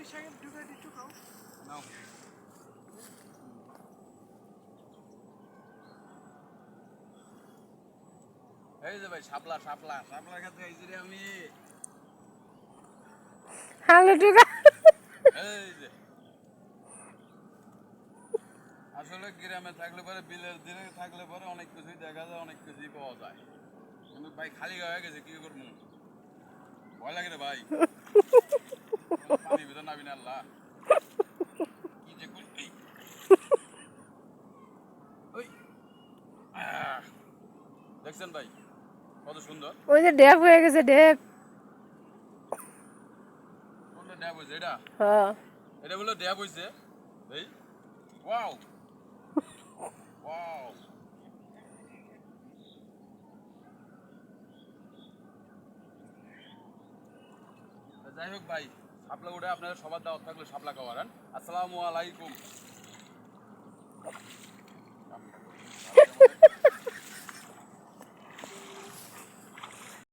চল্লিশ সেকেন্ড ঢুকে একটু খাও। নাও। এই যে ভাই শাপলা শাপলা। শাপলা খাতে এই যে আমি। হ্যালো টুকা এই যে। আসলে গ্রামে থাকলে পরে বিলের দিকে থাকলে পরে অনেক কিছুই দেখা যায় অনেক কিছুই পাওয়া যায়। কিন্তু ভাই খালি হয়ে গেছে কি করব? ভয় লাগে রে ভাই। আল্লাহ। কি যে করবি? দেখছেন ভাই কত সুন্দর। ওই যে ড্যাপ হয়ে গেছে ড্যাপ কোনটা ড্যাব হয়েছে? এটা? হ্যাঁ। এটা বলে ড্যাব হয়েছে। এই ওয়াও। ওয়াও। যাই হোক ভাই শাপলা উঠে আপনাদের সবার দাওয়াত থাকলে শাপলা খাওয়ার। আসসালামু আলাইকুম।